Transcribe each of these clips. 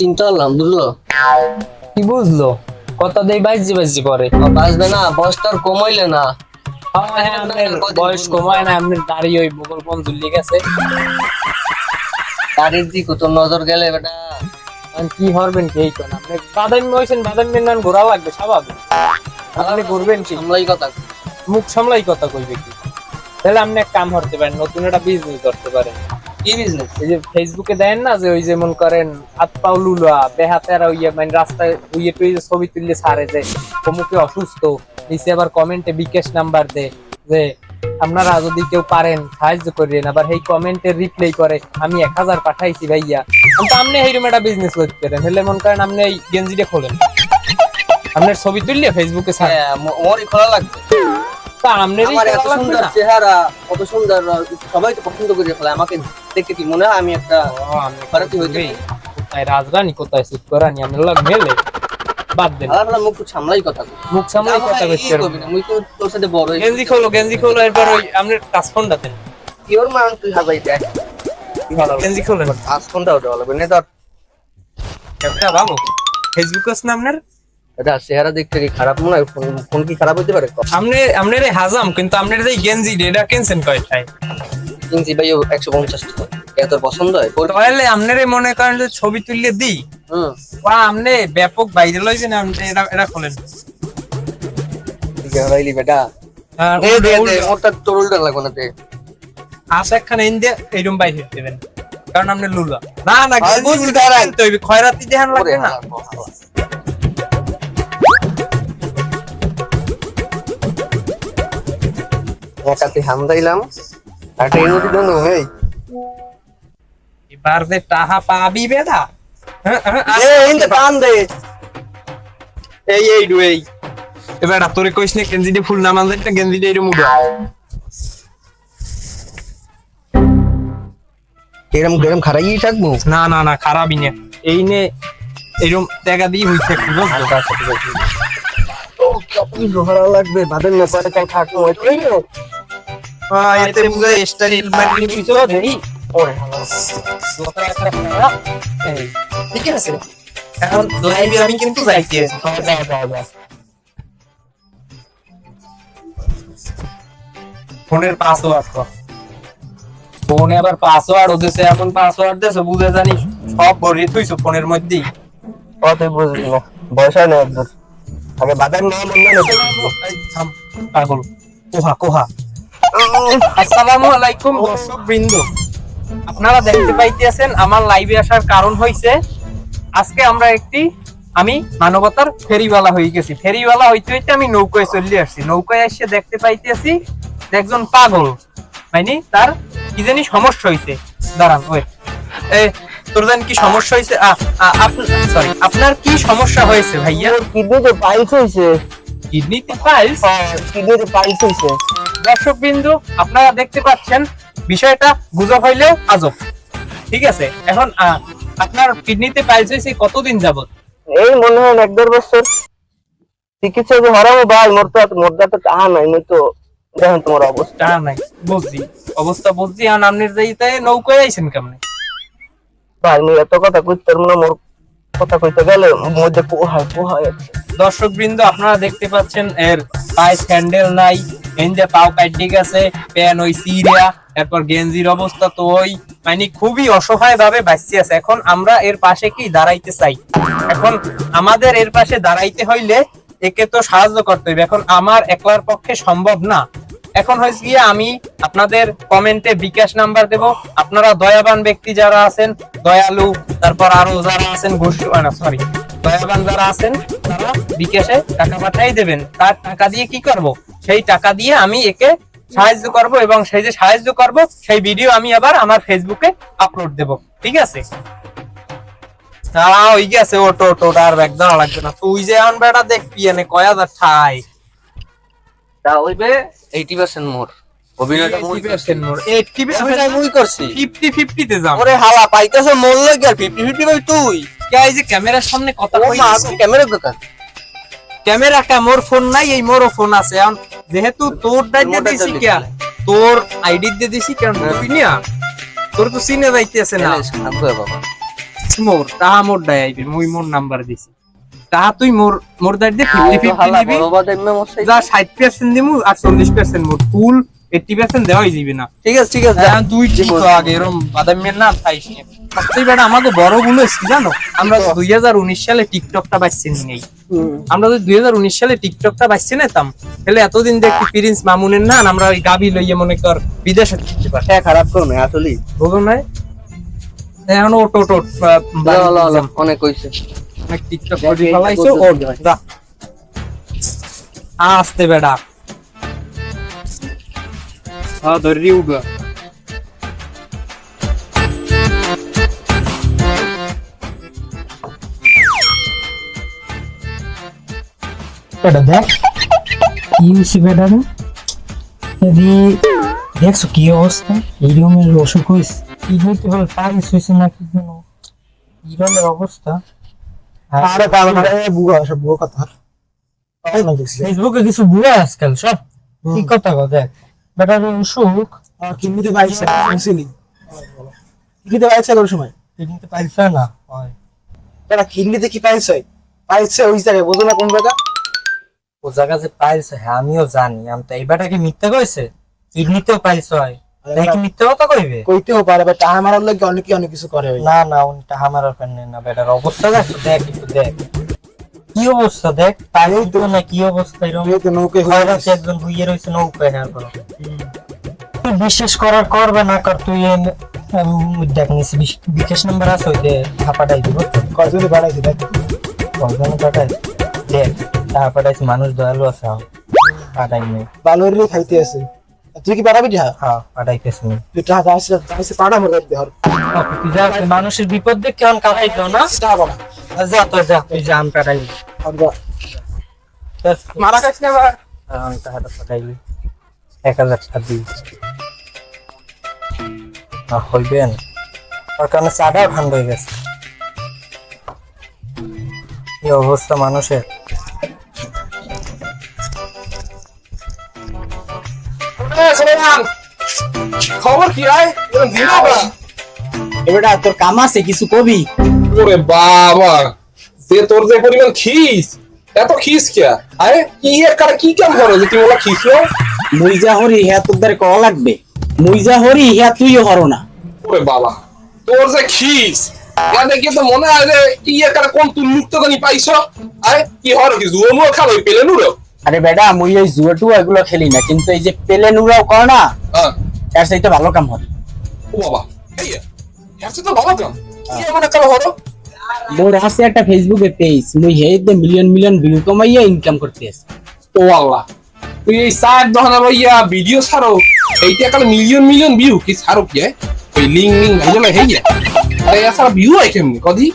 চিন্তা করলাম বুঝলো? কি বুঝলো? কত দেই বাঁচবে না বয়সটার কমাইলে না। হ্যাঁ বয়স কমায় না আপনার দাড়ি ওই বগল পন ঝুলি গেছে। গাড়ির দিক তোর নজর গেলে বেটা। কি হরবেন কি এই কোন আপনি বাদামি বাদামি ঘোরা লাগবে স্বাভাবিক। আপনি কি? সামলাই কথা মুখ সামলাই কথা কইবে কি? তাহলে আপনি এক কাম করতে পারেন নতুন একটা বিজনেস করতে পারেন। কি বিজনেস এই যে ফেসবুকে দেন না যে ওই যে মন করেন হাত পাও লুলা বেহাতেরা ইয়ে মানে রাস্তায় ছবি তুললে সারে যে অমুকে অসুস্থ নিচে আবার কমেন্টে বিকাশ নাম্বার দে যে আপনারা যদি কেউ পারেন সাহায্য করেন আবার এই কমেন্টের রিপ্লাই করে আমি এক হাজার পাঠাইছি ভাইয়া। কিন্তু আপনি এইরকম একটা বিজনেস করতে পারেন। হলে মন করেন আপনি এই গেঞ্জিটা খোলেন। আপনার ছবি তুললে ফেসবুকে ছাড়েন হ্যাঁ খোলা লাগবে। তা আপনারই আমার এত সুন্দর চেহারা কত সুন্দর সবাই তো পছন্দ করে ফেলে আমাকে দেখে কি মনে হয় আমি একটা ভারতীয় হইতে কোথায় রাজরানী কোথায়? সুতরানি আমি লাগ মেলে। বাদ দেন আলাদা মুখ সামলাই কথা মুখ সামলাই কথা না, মুই তো তোর সাথে বড় গেঞ্জি খোলো গেঞ্জি খোলো এরপর ওই টাচফোনটা দেন। কি ওর মান তুই হাজাই দেখ কি ভালো লাগবে। গেঞ্জি কোনটা ওটা লাগবে না ফেসবুক আছে না আপনার? এটা চেহারা দিক থেকে খারাপ মনে হয় ফোন ফোন কি খারাপ হইতে পারে? আপনি আপনার হাজাম কিন্তু আপনার এই গেঞ্জি এটা কিনছেন কয়টায় কিনছি ভাই একশো পঞ্চাশ টাকা তোর পছন্দ হয়? তাহলে আপনার মনে করেন যে ছবি তুললে দিই। বা আপনি ব্যাপক বাইরে লইছেন আপনি এটা এটা খোলেন। ভাইলি বেটা। আর দে দে দে ওটা তোর উল্টা লাগবে না দে। আশা একখানে এনে দিয়ে এইরকম বাইরে দেবেন। কারণ আপনি লুলা। না না উল্টা দাঁড়ান। আনতে খয়রাতি দেখান ওরে লাগবে না। একাতে হাম দিলাম আর এর মধ্যে দেবো এবার যে টাহা পাবি বেটা। হ্যাঁ, হ্যাঁ, এ ইনতে টান দে। এই এই ডু এই। এবার তোরে কইস না গেঞ্জি দিয়ে ফুল নামান যাইতে গেঞ্জি দিয়ে এরম উড়া এরম গরম খারাই থাকব? না না না খারাপই না। এই নে এরম টাকা দিয়ে হইছে একটু আচ্ছা আচ্ছা ও কতই লাগবে বাদের না পরে কাই থাকব এই এতে বুঝে স্টাইল মার্কেটিং কিছু দেই। ওরে হালা এই, ঠিক আছে। এখন লাইভে আমি কিন্তু যাইতে আছি। যা যা যা ফোনের পাসওয়ার্ড কর। ফোনে আবার পাসওয়ার্ড ওদেরছে এমন পাসওয়ার্ড দেছে বুঝে জানি। সব ভরিয়ে তুইছো ফোনের মধ্যেই? অতই বুঝলি বয়স হয় না একদম। আগে বাদাম না মন না পাগল। কোহা কোহা? আসসালামু আলাইকুম দর্শক বৃন্দ আপনারা দেখতে পাইতেছেন আমার লাইভে আসার কারণ হইছে আজকে আমরা একটি আমি মানবতার ফেরিওয়ালা হয়ে গেছি। ফেরিওয়ালা হইতে হইতে আমি নৌকায় চলে আসছি। নৌকায় এসে দেখতে পাইতেছি একজন পাগল মানে তার কি জানি সমস্যা হইছে। দাঁড়ান ওই এ তোর জানি কি সমস্যা হইছে? সরি আপনার কি সমস্যা হয়েছে ভাইয়া? কিডনিতে পাইলস হইছে। কিডনিতে পাইলস? কিডনিতে পাইলস হইছে। দর্শক বিন্দু আপনারা দেখতে পাচ্ছেন বিষয়টা গুজব হইলেও আজব। ঠিক আছে এখন আপনার কিডনিতে পাইলস হয়েছে কতদিন যাবত এই মনে হয় এক দেড় বছর। চিকিৎসা যে হরাবো ভাই মোর তো মোর তো টাহা নাই মুই তো দেখেন তোমার অবস্থা। নাই বুঝছি। অবস্থা বুঝছি আর আপনার যাইতে নৌকায় আইছেন কেমনে? ভাই মুই এত কথা কইতে পারব না মোর কথা কইতে গেলে মধ্যে পোহায় পোহায় দর্শক বৃন্দ আপনারা দেখতে পাচ্ছেন এর পায়ে স্যান্ডেল নাই এনজে পাও কাটি গেছে প্যান ওই সিরিয়া, এরপর গেঞ্জির অবস্থা তো ওই মানে খুবই অসহায় ভাবে বাঁচতে আছে। এখন আমরা এর পাশে কি? দাঁড়াইতে চাই। এখন আমাদের এর পাশে দাঁড়াইতে হইলে একে তো সাহায্য করতে হবে এখন আমার একলার পক্ষে সম্ভব না। এখন হয়েছে গিয়ে আমি আপনাদের কমেন্টে বিকাশ নাম্বার দেব। আপনারা দয়াবান ব্যক্তি যারা আছেন, দয়ালু, তারপর আরও যারা আছেন না সরি দয়াবান যারা আছেন, তারা বিকাশে টাকা পাঠাই দেবেন। তার টাকা দিয়ে কি করব? সেই টাকা দিয়ে আমি একে সাহায্য করব এবং সেই যে সাহায্য করব, সেই ভিডিও আমি আবার আমার ফেসবুকে আপলোড দেব। ঠিক আছে? দাঁড়া ওই গেছে, ওটো ওটো আর একদম লাগবে না। তুই যে এখন বেটা দেখবি, এনে কয় হাজার ঠাই তা হইবে এইটি পার্সেন্ট মোর। অভিনয়টা মুই করছি। অভিনয় মুই করছি। ফিফটি ফিফটিতে যাও ওরে হালা পাইতেছে মোর লাগে আর ফিফটি ফিফটি ভাই তুই? কে এই যে ক্যামেরার সামনে কথা মা কইছিস ক্যামেরা দোকান। ক্যামেরাটা মোর ফোন নাই এই মোরও ফোন আছে। এখন যেহেতু তোর মোরটা দিছি কিয়া তোর আইডি দিয়ে দিছি কেন হ্যাঁ। তুই নিয়া। তোর তো সিনে যাইতেছে না। বাবা। মোর তাহা মোর দায় আইবে মুই মোর নাম্বার দিছি। তাহা তুই মোর মোর দিয়ে ফিফটি ফিফটি দিবি যা ষাট পার্সেন্ট দিমু আর চল্লিশ পার্সেন্ট মোর। ফুল এইটটি পার্সেন্ট দেওয়াই দিবি না। ঠিক আছে ঠিক আছে তুই ঠিক আগে বাদামের না খাইস। সবচেয়ে বেটা আমাকে বড়গুলো জানো? আমরা দুই হাজার উনিশ সালে টিকটকটা বাঁচছি নেই আমরা যদি দুই হাজার উনিশ সালে টিকটকটা বাঁচছি নিতাম তাহলে এতদিন দেখি প্রিন্স মামুনের না আমরা ওই গাবি লইয়ে মনে কর বিদেশে যেতে পারি হ্যাঁ খারাপ করো না আসলে বুঝো নাই এখন ওট ওট ওট অনেক অনেক টিকটক করে ফেলাইছো যা। আসতে বেটা। হ্যাঁ ধরি এটা দেখ। কি হয়েছে বেটারে যদি দেখছ কি অবস্থা? এই অসুখ হয়েছে। কি পারিস হয়েছে না কি এই অবস্থা? আরে পাগল না, এ সব বুড়ো কথা? তাই না দেখছি ফেসবুকে কিছু বুড়া আজকাল সব কি কথা কো দেখ। বেটার অসুখ। আর কিডনিতে পাইছে শুনছিলি? কিডনিতে পাইছে কোন সময়? কিনতে পাইছে না হয়। কিডনিতে কি পাইছে? পাইছে ওই জায়গায় বোঝো না কোন জায়গা? ও জায়গা যে পাইছে হ্যাঁ আমিও জানি। আমি তো এই বেটাকে মিথ্যা কইছে কিডনিতেও পাইছে হয়। তাই কি মিথ্যা কথা কইবে? কইতেও পারে বাট টাকা মারার লাগে অনেকে অনেক কিছু করে না না উনটা আমার ওখানে নেই না বেটার অবস্থা দেখ দেখ একটু দেখ। কি অবস্থা দেখ তাই তো না কি অবস্থা এরকম এই তো নৌকে হয়ে গেছে একজন হুইয়ে রয়েছে নৌকায় করো তুই বিশ্বাস করার করবে না কর তুই দেখ বিকাশ নাম্বার আছে ওই হাঁপাটাই দিব। বানাইছে দেখ। পাঠাই মানুষ দয়ালু আছে। পাঠাই নেই। বালুরি খাইতে আছে। তুই কি পারাবি টাকা হ্যাঁ পাঠাইতেছি। তুই টাকা হর তুই যা মানুষের বিপদ দেখ কেমন কাটাই দাও না? টাকা যা তো যা তুই যা আমি মারা খাইস না আবার। আমি টাকাটা এক হাজার টাকা দিই না হইবেন ওর কারণে চাটাও ঠান্ডা হয়ে গেছে। কি অবস্থা মানুষের। খবর কি আয় তোর কাম আছে কিছু কবি? ওরে বাবা যে তোর যে পরিমাণ খিস এত খিস কে? আরে কি এর কারণে কি কাম করো যে তুমি ওলা খিস না হরি হ্যাঁ লাগবে। যা হরি হ্যাঁ তুইও হরো না। ওরে বাবা তোর যে খিস এটা দেখে তো মনে হয় যে কি এর কারণে কোন তুই মুক্ত জানি পাইছো? আরে কি হর কি জুয়ো মুয়ো খালো পেলে নুরো? আরে বেটা মুই ওই জুয়াটু এগুলো খেলি না কিন্তু এই যে পেলে নুরাও কর না হ্যাঁ এর সাথে ভালো কাম হয়। ও বাবা এই এর তো ভালো কাম? কি মনে করো হরো মোর আছে একটা ফেসবুকে পেজ মুই হেইতে মিলিয়ন মিলিয়ন ভিউ কমাইয়া ইনকাম করতে আছি। ও আল্লাহ তুই এই সাইড দহনা ভাইয়া ভিডিও ছাড়ো এইটা কাল মিলিয়ন মিলিয়ন ভিউ কি ছাড়ো কি এ? ওই লিঙ্ক লিঙ্ক ভাইয়া না হেইয়া আরে এছাড়া ভিউ হয় কেমনি কদি?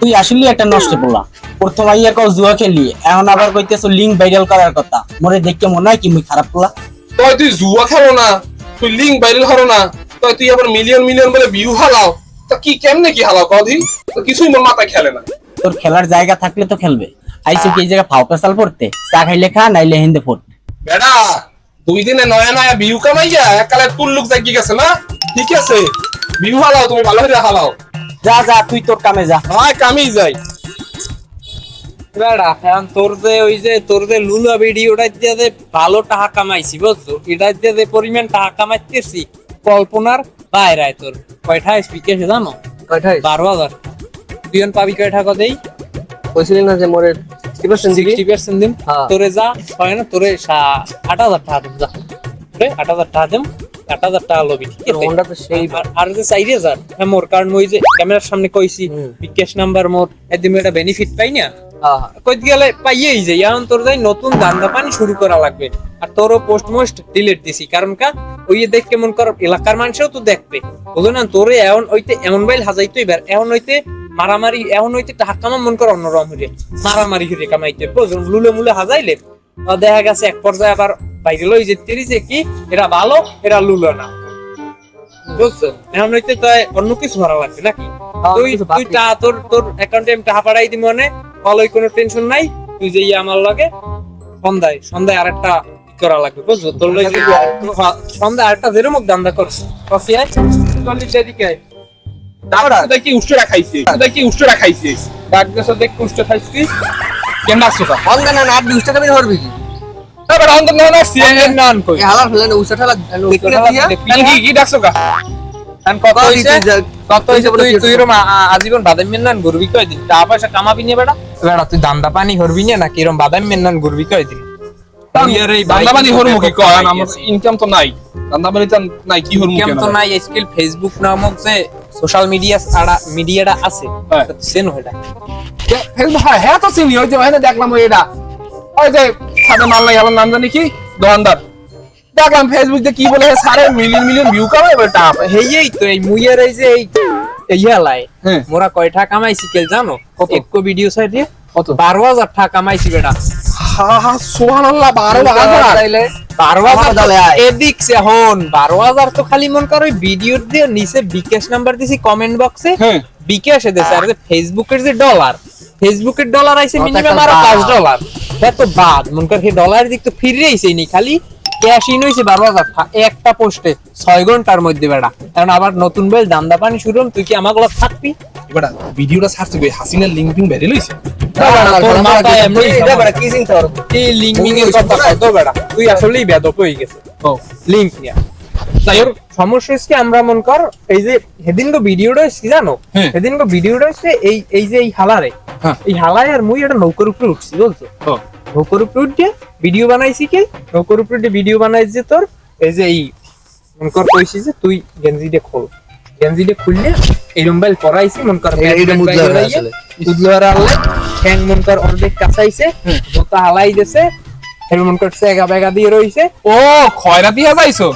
তুই আসলে একটা নষ্ট পড়লা প্রথম আইয়া কও জুয়া খেলি এখন আবার কইতেছো লিঙ্ক ভাইরাল করার কথা। মোরে দেখতে মনে হয় কি মুই খারাপ পড়লা তুই তুই জুয়া খেলো না তুই লিঙ্ক ভাইরাল হরো না তুই তুই আবার মিলিয়ন মিলিয়ন বলে ভিউ হালাও তা কি কেমনে কি হালাও কদি তো কিছুই মোর মাথায় খেলে না। তোর খেলার জায়গা থাকলে তো খেলবে। আইসো কি এই জায়গা ফাও পেশাল পড়তে? চা খাইলে খা নাইলে হিন্দে ফোট। বেড়া দুই দিনে নয়া নয়া ভিউ কামাইয়া একালে তুল লুক জাগি গেছে না? ঠিক আছে ভিউ হালাও তুমি ভালো করে হালাও। যা যা তুই তোর কামে যা। হয় কামি যাই। বেড়া এখন তোর যে ওই যে তোর যে লুলা ভিডিওটা দিয়ে যে ভালো টাকা কামাইছি বুঝছ? এটা দিয়ে যে পরিমাণ টাকা কামাইতেছি কল্পনার বাইরে তোর। কয়টা স্পিকার জানো? কয়টাই বারো হাজার। তুই পাবি কইছিলি না যে মোরে কি সিক্সটি পার্সেন্ট দিন হ্যাঁ। তোরে যা হয় না তোরে সা- আট হাজার টাকা দিম যা। আট হাজার টাকা দিম। আট হাজার টাকা লবি ঠিক আছে? মনটা তো সেই আর- যে চাইরে হাজার হ্যাঁ মোর কারণ যে ক্যামেরার সামনে কইছি। বিকাশ নাম্বার মোর একদিন একটা বেনিফিট পাই না? কই গেলে পাইয়েই যাই এখন তোর যাই নতুন ধান্দা পানি শুরু করা লাগবে। আর তোরও পোস্ট মোস্ট ডিলিট দিছি কারণ কা ওই দেখ কেমন কর এলাকার মানুষও তো দেখবে। বুঝো না তোরে এখন ওইতে এমন বাইল হাজাইতেই বের এখন হইতে মারামারি এখন হইতে টাকা কামা মন কর অন্যরকম হইরে মারামারি হইরে কামাইতে বুঝুন লুলে মুলে হাজাইলে দেখা গেছে এক পর্যায়ে আবার বাইরে লই যেতে যে কি এরা ভালো এরা লুলো না। বুঝছ? এখন হইতে তো অন্য কিছু ভরা লাগবে নাকি? হ্যাঁ, তুই। তোর তোর অ্যাকাউন্টে আমি টাকা পাঠাই দি মনে ফলোই কোনো টেনশন নাই তুই যে আমার লাগে সন্ধ্যায় সন্ধ্যায় আরেকটা ই করা লাগবে বুঝছ? তোর লাগে সন্ধ্যায় আরেকটা যেরকম দান্দা করছ কফি আয়। চল্লিশ এদিকে আয়। ডাক্তার কি উষ্ঠটা খাইছে ডাক্তার কি উষ্ঠটা খাইছে ডাক দেশ দেখ কুষ্ট খাইছি কেন আসছো কা? অঙ্গা না না দুইটা টাকা ধরবি কি? এবার অন্তর না আসছে নান কই? এই হালার ফেলে উসা ঠালা দেখলে দিয়া? কেন কি কি ডাকছো কা? নান কত কত হইছে? হইছে? কত হইছে তুই তুই এরম আ- আ- আজীবন বাদাম মেন্নান ঘুরবি কয় দিন টাকা পয়সা কামাবি নিয়ে বেটা? বেটা তুই দান্দা পানি হরবি না নাকি এরম বাদাম মেন্নান ঘুরবি কয় দিন তুই আর এই দান্দাবানি বাইক হরমু কি নিয়ে কয়? আমার ইনকাম তো নাই। দান্দাবানি তো নাই কি হরমু কেমন কেন? তো নাই স্কিল ফেসবুক নামক যে সোশ্যাল মিডিয়া ছাড়া মিডিয়াটা আছে হ্যাঁ। সেন হইটা ফেসবুক হ্যাঁ হ্যাঁ তো চিনি ওই যে ওখানে দেখলাম ওই এটা ওই যে সাদা মাল নাই আমার নাম জানি কি দোকানদার দেখলাম ফেসবুক দিয়ে কি বলে সারে মিলিয়ন মিলিয়ন ভিউ কামাই এবার হেই এই তো এই মুইয়ের এই যে এই ইয়ালাই হ্যাঁ। মোরা কয়টা কামাইছি কে জানো কত? একো ভিডিও সাইড দিয়ে কত? বারো হাজার টাকা কামাইছি বেটা। তো খালি মন করো ভিডিও দিয়ে নিচে বিকাশ নাম্বার দিছি কমেন্ট বক্সে হ্যাঁ। বিকাশে দিছে আর যে ফেসবুকের যে ডলার ফেসবুকের ডলার আইছে মিনিমাম একটা পাঁচ ডলার এত বাদ মন কর ডলার দিক তো ফিরে আইছে নি খালি ক্যাশ ইন হইছে বারো হাজার। একটা পোস্টে ছয় ঘণ্টার মধ্যে বেড়া এখন আবার নতুন বই দান্দা পানি শুরু তুই কি আমার থাকবি? ভিডিওটা গিয়ে হাসিনার লিঙ্ক বেরিয়ে লইছে? তোর মাথায় এমনি এটা বড় কি চিন্তা এই লিঙ্ক মিং এর কথা কত বেড়া তুই আসলেই বেদক হয়ে গেছে লিঙ্ক নিয়ে তাই ওর সমস্যা হচ্ছে আমরা মন কর এই যে সেদিন তো ভিডিওটা জানো। সেদিন তো ভিডিওটা এই এই যে এই হালারে। এই হালায় আর মুই একটা নৌকার উপরে উঠছি বলছো নৌকার উপরে উঠে ভিডিও বানাইছি কি নৌকার উপরে ভিডিও বানাইছি তোর এই যে এই মন কর কইছি যে তুই গেঞ্জিটা খোল গেঞ্জিটা খুললে এই মোবাইল পরাইছি মন কর হয়ে ঠ্যাং মন কর অর্ধেক জোতা হালাই দিছে মন কর সেগা বেগা দিয়ে রইছে। ও খয়রা দিয়া যাইছো?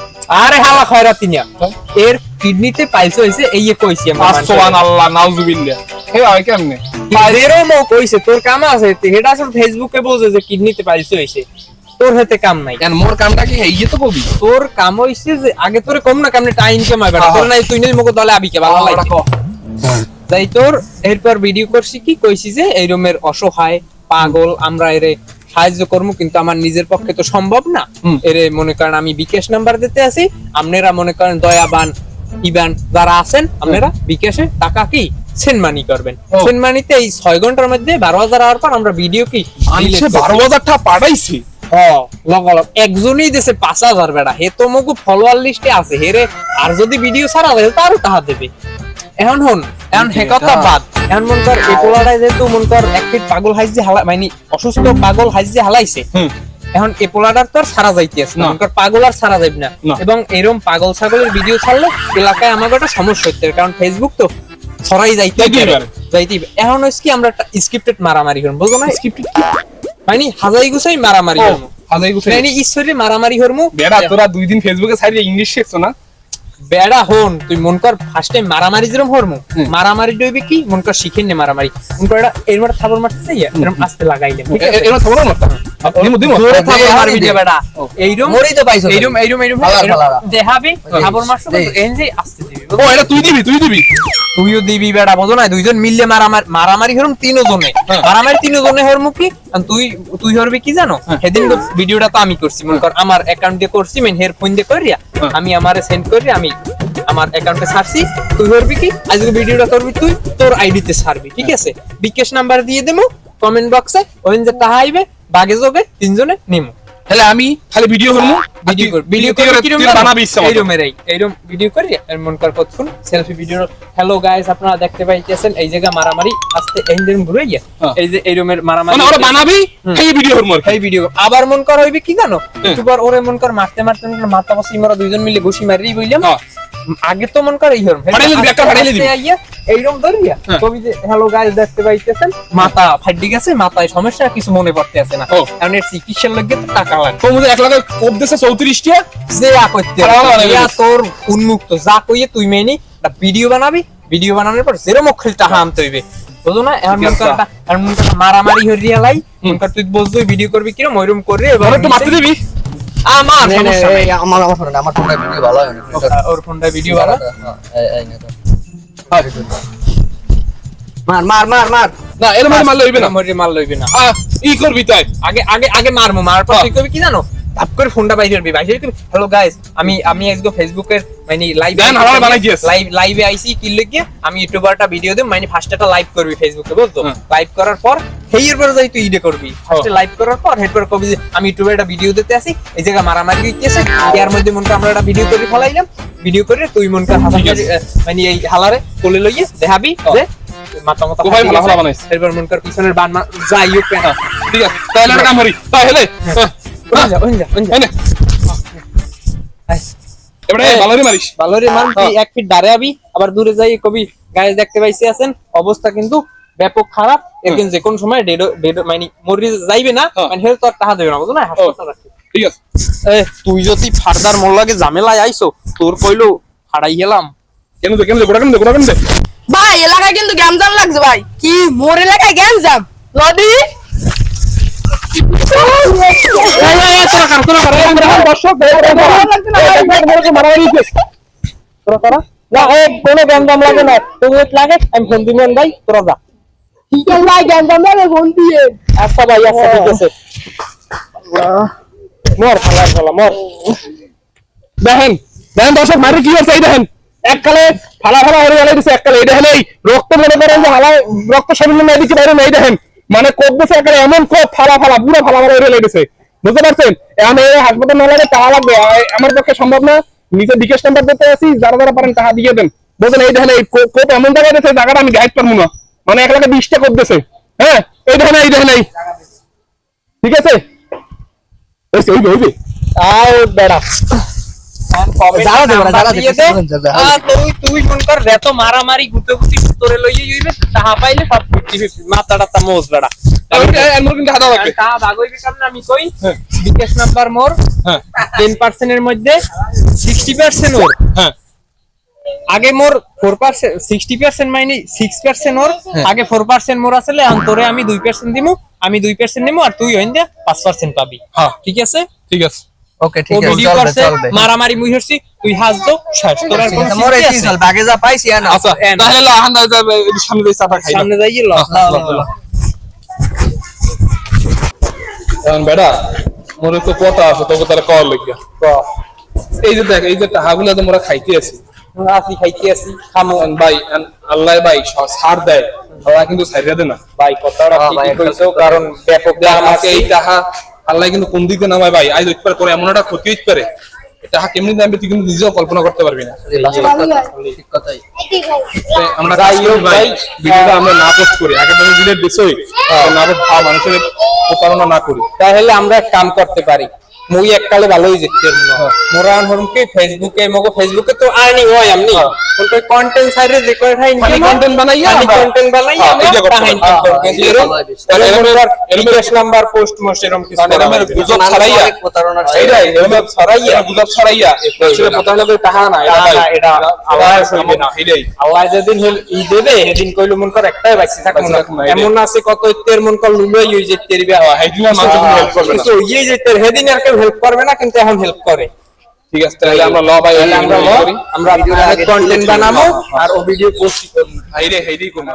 আরে হালা খয়রাতি নিয়া এর কিডনিতে পাইছে হইছে এই কইছি আমরা সোহান আল্লাহ নাউজুবিল্লাহ। হে ভাই কেমনে? এরও মো কইছে তোর কাম আছে আসলে ফেসবুকে বলছে যে কিডনিতে পাইছে হইছে। তোর হাতে কাম নাই। কেন মোর কামটা কি এই তো কবি? তোর কাম হইছে যে আগে তোরে কম না কামনে টাইম কামাই বেটা তোর নাই তুই নেই মুখ দলে আবিকে ভালো লাগে তাই তোর এরপর ভিডিও করছি কি কইছি যে এই রকমের অসহায় পাগল আমরা এরে সাহায্য করব কিন্তু আমার নিজের পক্ষে তো সম্ভব না। এরে মনে করেন আমি বিকাশ নাম্বার দিতে আছি। আপনারা মনে করেন দয়াবান ইবান যারা আছেন আপনারা বিকাশে টাকা কি সেন্ড মানি করবেন। ও। সেন্ড মানিতে এই ছয় ঘণ্টার মধ্যে বারো হাজার আওয়ার পর আমরা ভিডিও কি বারো হাজার টাকা পাঠাইছে। একজনই দেশে পাঁচ হাজার বেড়া। হে তো মগু ফলোয়ার লিস্টে আছে। হেরে আর যদি ভিডিও ছাড়া যায় তারও টাকা দেবে। এখন হন এখন হে কথা বাদ। এখন মন কর এই পোলাটাই যেহেতু মন কর এক ফিট পাগল হাইজে হালা মানে অসুস্থ পাগল হাইজে হালাইছে এখন পোলাটার তো আর সারা যাইতে আছে। মন কর পাগল আর সারা যাইবে না। এবং এরকম পাগল ছাগলের ভিডিও ছাড়লে এলাকায় আমাকে একটা সমস্যা হচ্ছে কারণ ফেসবুক তো ছড়াই যাইতে। পারে। এখন হচ্ছে কি আমরা একটা স্ক্রিপ্টেড মারামারি করব বুঝো না? স্ক্রিপ্ট মানে হাজাই গুছাই মারামারি করব হাজাই গুছাই। মানে ঈশ্বরের মারামারি হরমু। বেড়া তোরা দুই দিন ফেসবুকে সাইডে ইংলিশ শিখছো না? বেড়া হন তুই মন কর ফার্স্ট টাইম মারামারি যেরকম হরমু। মারামারি ডইবে কি? মন কর শিখেন নে মারামারি। মন কর এটা এর মার থাবর মারতে চাই এরকম আস্তে লাগাইলে ঠিক থাবর না? দিমু দিমু। জোরে বেড়া তো পাইছো এইরম এইরম এইরম ফালা, এইরম ফালা। দেখাবি থাবর মারছো কিন্তু এনজে আস্তে দিবি ও এটা তুই দিবি তুই দিবি। তুইও দিবি বেড়া বোঝো না দুইজন মিললে মারামারি মারামারি হরম তিনজনে। হ্যাঁ। মারামারি তিনজনে হরমু কি? আর তুই তুই হরবি কি জানো? সেদিন ভিডিওটা তো আমি করছি মনে কর আমার অ্যাকাউন্ট দিয়ে করছি মেন হেয়ার ফোন দিয়ে করিয়া হ্যাঁ। আমি আমারে সেন্ড করি আমি আমার অ্যাকাউন্টে ছাড়ছি। তুই হরবি কি? আজকে ভিডিওটা করবি তুই তোর আইডিতে ছাড়বি ঠিক আছে? বিকাশ নাম্বার দিয়ে দেবো কমেন্ট বক্সে ওইন যে তাহা আইবে বাগে যোগে তিনজনে নিমু। তাহলে আমি খালি ভিডিও করব? ভিডিও কর ভিডিও করে কিরম বানাবি এইরকম এরাই এইরকম ভিডিও করি। আর মন কর কতক্ষণ? সেলফি ভিডিও হ্যালো গাইস আপনারা দেখতে পাইতেছেন এই জায়গা মারামারি আস্তে এন্ডেন ঘুরে গিয়ে। হ্যাঁ। এই যে এইরকমের মারামারি মানে ওরা বানাবি? এই ভিডিও করব এই ভিডিও আবার মন কর হইবে কি জানো। একটু পর ওরে মন কর মারতে মারতে মন মাথা বসি মরা দুইজন মিলে ঘুষি মারি বইলাম। হ্যাঁ। আগে তো মন কর এই হরম দিবি, একটা ফাটাইলে দিবি। এইরকম ধরিয়া হ্যাঁ। কবি যে হ্যালো গাইস দেখতে পাইতেছেন? মাথা ফাটি গেছে মাথায় সমস্যা কিছু মনে পড়তে আছে না। কারণ এর চিকিৎসার লাগে তো টাকা লাগে। মুঝে এক লাখে কোপ দিছে চৌত্রিশ টিয়া যে আ করতে ভালো ইয়া তোর উন্মুক্ত যা কইয়ে তুই মেনি ভিডিও বানাবি। ভিডিও বানানোর পর যেরম টাকা আনতে হইবে। বুঝো না? মন মন একটা মারামারি হরিয়া লাই। মন কর তুই বলছিস ভিডিও করবি কিরম? ওইরকম করে এবার একটু মারতে দিবি। আমার নে, নে, সমস্যা নাই। আমার আমার ফোন আমার ফোনটা ভিডিও ভালো হয় ওর ফোনটা ভিডিও বানা এই, এই মার মার মার মার না এর মারলে হইবে না। মরে মার লইবে না। ই করবি তাই। আগে আগে আগে মারমু মারার পর হ্যাঁ। তুই কি জানো? আপ করে ফোনটা বাইরে করবি বাইরে হ্যালো গাইস আমি আমি আজকে ফেসবুকের মানে লাইভ লাইভ লাইভে আইছি কি লিখে আমি ইউটিউবারটা ভিডিও দেব মানে ফার্স্ট একটা লাইভ করবি ফেসবুকে হুম। লাইভ করার পর সেই যাই তুই ইডে করবি। ফার্স্টে লাইভ করার পর এরপর কবি আমি ইউটিউবে একটা ভিডিও দিতে আসি এই জায়গা মারামারি হইতেছে এর মধ্যে মনটা আমরা একটা ভিডিও করে ফলাইলাম। ভিডিও করে তুই মনকা মানে এই হালারে কোলে লইয়ে দেখাবি যে মাথা মাথা কোথায় ভালো ভালো বানাইছে? এরপর মনকার পিছনের বান যাই হোক ঠিক আছে। তাহলে একটা কাম করি। তাহলে ওই যা ওই যা ওই যা। এবারে ভালো মারিস। ভালো রে তুই এক ফিট আবার দূরে যাই কবি গায়ে দেখতে পাইছি আছেন অবস্থা কিন্তু ব্যাপক খারাপ এরকম যে কোন সময় ডেড ডেড মানে মরি যাইবে না হ্যাঁ। মানে হেলথ আর টাকা দেবে না বুঝো না হাসপাতাল ঠিক আছে। এ তুই যদি ফার্দার মোর লাগে ঝামেলায় আইছো তোর কইলো হারাই গেলাম। কেন দে কেন দে গোটা কেন দে গোটা কেন দে? ভাই এলাকায় কিন্তু গ্যামজাম লাগছে ভাই। কি মোর এলাকায় গ্যামজাম? নদী? তোরা তোরা। না কোনো গন্ধম লাগে না। তুমি লাগে আমি ফোন দিবেন ভাই তোরা যা। ঠিক আছে মর খালা খালা মর দেখেন দেখেন দর্শক মারি কি এই দেখেন এককালে ফালা ফালা হয়ে দিছে এককালে এই দেখেন এই রক্ত মনে করেন যে হালা রক্ত নাই দিচ্ছে বাইরে নাই দেখেন মানে কোপ দিছে এককালে এমন কোপ ফালা ফালা পুরো ফালা ফালা হয়ে গেছে বুঝতে পারছেন এখন এই হাসপাতাল না লাগে টাকা লাগবে আমার পক্ষে সম্ভব না নিচে বিকাশ নাম্বার দিতে আছি যারা যারা পারেন টাকা দিয়ে দেন বুঝলেন এই দেখেন এই কোপ এমন জায়গায় দিয়েছে জায়গাটা আমি গাইড পারব না। মানে এক লাখে বিশটা কোপ দিছে হ্যাঁ এই দেখেন এই দেখেন এই। ঠিক আছে? আও বেড়া। মন মারামারি গুতে গুতি তোরে লইয়ে যাইবে তাহা পাইলে সব ফিফটি মোজ বেড়া। আমি কই বিকাশ নাম্বার মোর হ্যাঁ। টেন পার্সেন্টের মধ্যে সিক্সটি পার্সেন্ট ওর। হ্যাঁ। আগে মোর ফোর পার্সেন্ট সিক্সটি পার্সেন্ট মাইনে সিক্স পার্সেন্ট ওর আগে ফোর পার্সেন্ট মোর আসলে তোরে আমি দুই পার্সেন্ট দিমু আমি দুই পার্সেন্ট নিমু আর তুই হইন দে পাঁচ পার্সেন্ট পাবি। হ্যাঁ। ঠিক আছে? ঠিক আছে। ওকে ঠিক আছে। ভিডিও করছে মারামারি মুই হচ্ছি তুই হাসছো শেষ। তোর আর কোনো মোরে আছে? আগে যা পাইছি না আচ্ছা। তাহলে লা হান্দা যাবে সামনে দিয়ে চাটা খাই সামনে যাইয়ে ল। এখন মোরে তো পতা আছে তোকে তাহলে কল লাগিয়া। এই যে দেখ এই যে টাকাগুলো তো মোরা খাইতে আছি আসি খাইতে আসি খামো ভাই আল্লাহ ভাই স- ছাড় দেয়। ওরা কিন্তু না ভাই কথাটা হ্যাঁ, ঠিকই কইছো কারণ ব্যাপক দাম আছে। এই টাকা আল্লাহ কিন্তু কোন দিকে নামায় ভাই আজ এমন একটা ক্ষতি হইতে পারে। কেমনি নামবে তুই কিন্তু নিজেও কল্পনা করতে পারবি না। ঠিক কথাই। আমরা ভাই। ভিডিওটা আমরা না পোস্ট করি। আগে ভিডিও দিছই। না ভাব মানুষের প্রতারণা না করি। তাহলে আমরা এক কাম করতে পারি। মুই এককালে ভালোই দেখতে মোরা হরমকে ফেসবুকে মগো ফেসবুকে তো আর্নিং হয় আমনি কিন্তু কন্টেন্ট সাইডে মানে বানাইয়া কন্টেন্ট বানাইয়া হ্যাঁ, হ্যাঁ, কিন্তু হ্যাঁ, এরকম তাহলে এরকম- এরকম এরকম- নাম্বার পোস্ট মোস্ট এরকম কিছু মানে না। গুজব ছড়াইয়া। অনেক প্রতারণার এইটাই এরকম ছড়াইয়া গুজব ছড়াইয়া। আসলে প্রতারণা করে টাকা না এটা না, না, এটা আল্লাহ সইবে না। এটাই। আল্লাহ যেদিন হল ই দেবে সেদিন কইলো মন কর একটাই বাইসি থাকব বাইসি না থাকব না, এটাই। এমন আছে কত ইত্তের মন কর লুলোই হই যে তেরবে হেদিন আর মানুষ না। কিছু ইয়ে যে তের হেদিন আর কেউ হেল্প করবে না কিন্তু এখন হেল্প করে। ঠিক আছে তাহলে আমরা ল বাই আমরা ল আমরা কন্টেন্ট বানাবো আর ও ভিডিও পোস্ট করব হাইরে হাইরেই করব